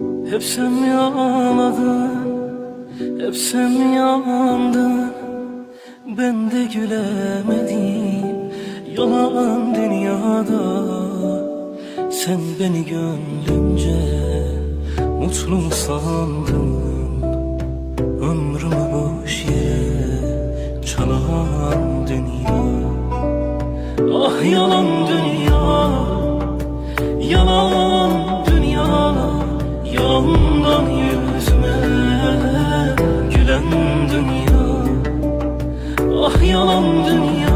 Hep sen mi ağladın Hep sen mi yandın. Ben de gülemedim Yalan dünyada. Sen beni gönlümce Mutlu sandın. Ömrümü boş yere Çalan dünya. Ah yalan dünya Yandan yüzüme Gülen dünya. Ah yalan dünya